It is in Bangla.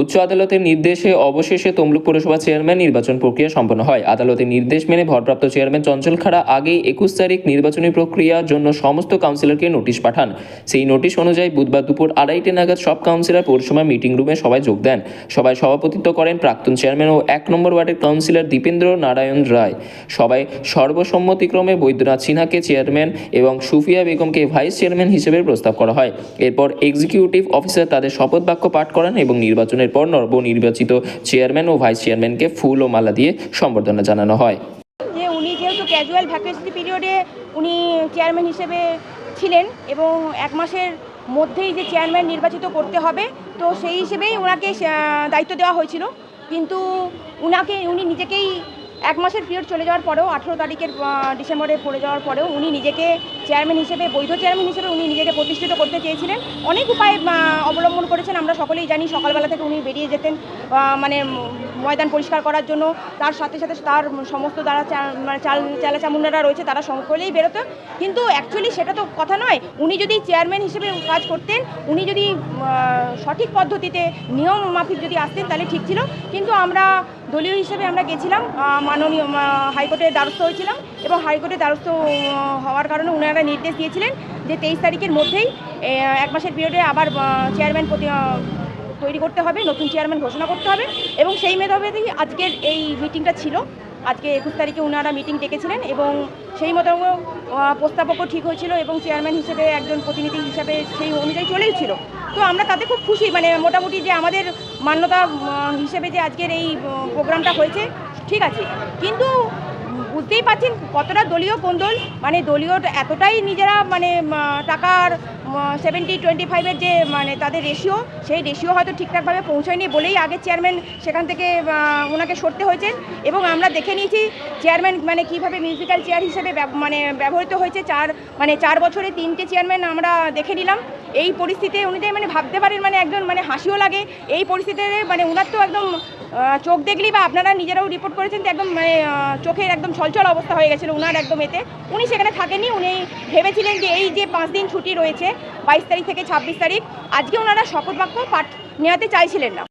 উচ্চ আদালতের নির্দেশে অবশেষে তমলুক পৌরসভা চেয়ারম্যান নির্বাচন প্রক্রিয়া সম্পন্ন হয়। আদালতের নির্দেশ মেনে ভরপ্রাপ্ত চেয়ারম্যান চঞ্চল খাড়া আগেই একুশ তারিখ নির্বাচনী প্রক্রিয়ার জন্য সমস্ত কাউন্সিলরকে নোটিশ পাঠান। সেই নোটিশ অনুযায়ী বুধবার দুপুর আড়াইটে নাগাদ সব কাউন্সিলর পৌরসভা মিটিং রুমে সবাই যোগ দেন। সবাই সভাপতিত্ব করেন প্রাক্তন চেয়ারম্যান ও এক নম্বর ওয়ার্ডের কাউন্সিলর দীপেন্দ্র নারায়ণ রায়। সবাই সর্বসম্মতিক্রমে বৈদ্যনাথ সিনহাকে চেয়ারম্যান এবং সুফিয়া বেগমকে ভাইস চেয়ারম্যান হিসেবে প্রস্তাব করা হয়। এরপর এক্সিকিউটিভ অফিসার তাদের শপথ বাক্য পাঠ করান এবং নির্বাচনের পর নবনির্বাচিত চেয়ারম্যান ও ভাইস চেয়ারম্যানকে ফুল ও মালা দিয়ে সম্বর্ধনা জানানো হয়। যে উনি যেহেতু ক্যাজুয়াল ভ্যাকেন্সি পিরিয়ডে উনি চেয়ারম্যান হিসেবে ছিলেন এবং এক মাসের মধ্যেই যে চেয়ারম্যান নির্বাচিত করতে হবে, তো সেই হিসেবেই ওনাকে দায়িত্ব দেওয়া হয়েছিল। কিন্তু উনাকে, উনি নিজেকেই এক মাসের পিরিয়ড চলে যাওয়ার পরেও, আঠেরো তারিখের ডিসেম্বরে পড়ে যাওয়ার পরেও উনি নিজেকে চেয়ারম্যান হিসেবে, বৈধ চেয়ারম্যান হিসেবে উনি নিজেকে প্রতিষ্ঠিত করতে চেয়েছিলেন। অনেক উপায় অবলম্বন করেছেন, আমরা সকলেই জানি সকালবেলা থেকে উনি বেরিয়ে যেতেন মানে ময়দান পরিষ্কার করার জন্য। তার সাথে সাথে তার সমস্ত যারা চা- মানে চাল, চালা চামুন্ডারা রয়েছে, তারা সকলেই বেরোতো। কিন্তু অ্যাকচুয়ালি সেটা তো কথা নয়, উনি যদি চেয়ারম্যান হিসেবে কাজ করতেন, উনি যদি সঠিক পদ্ধতিতে নিয়ম মাফিক যদি আসতেন, তাহলে ঠিক ছিল। কিন্তু আমরা দলীয় হিসেবে আমরা গেছিলাম মাননীয় হাইকোর্টের দ্বারস্থ হয়েছিলাম এবং হাইকোর্টের দ্বারস্থ হওয়ার কারণে ওনারা নির্দেশ দিয়েছিলেন যে তেইশ তারিখের মধ্যেই এক মাসের পিরিয়ডে আবার চেয়ারম্যান প্রতি তৈরি করতে হবে, নতুন চেয়ারম্যান ঘোষণা করতে হবে এবং সেই মেধাবেতেই আজকের এই মিটিংটা ছিল। আজকে একুশ তারিখে ওনারা মিটিং ডেকেছিলেন এবং সেই মতো প্রস্তাবকও ঠিক হয়েছিল এবং চেয়ারম্যান হিসেবে একজন প্রতিনিধি হিসেবে সেই অনুযায়ী চলেছিল তো আমরা তাতে খুব খুশি মানে মোটামুটি যে আমাদের মান্যতা হিসেবে যে আজকের এই প্রোগ্রামটা হয়েছে ঠিক আছে। কিন্তু বুঝতেই পারছেন কতটা দলীয় কোন্দল। মানে দলীয় এতটাই নিজেরা মানে টাকার সেভেন্টি টোয়েন্টি ফাইভের যে মানে তাদের রেশিও সেই রেশিও হয়তো ঠিকঠাকভাবে পৌঁছয়নি বলেই আগে চেয়ারম্যান সেখান থেকে ওনাকে সরতে হয়েছে। এবং আমরা দেখে নিয়েছি চেয়ারম্যান মানে কীভাবে মিউজিক্যাল চেয়ার হিসেবে মানে ব্যবহৃত হয়েছে। চার মানে চার বছরে তিনটে চেয়ারম্যান আমরা দেখে নিলাম। এই পরিস্থিতি অনুযায়ী মানে ভাবতে পারেন মানে একজন মানে হাসিও লাগে। এই পরিস্থিতিতে মানে ওনার তো একদম চোখ দেখলেই বা আপনারা নিজেরাও রিপোর্ট করেছেন যে একদম মানে চোখের একদম ছলছল অবস্থা হয়ে গেছিল উনার একদম এতে। উনি সেখানে থাকেননি, উনি ভেবেছিলেন যে এই যে পাঁচ দিন ছুটি রয়েছে, বাইশ তারিখ থেকে ছাব্বিশ তারিখ, আজকে ওনারা শপথ বাক্য পাঠ নেওয়াতে চাইছিলেন না।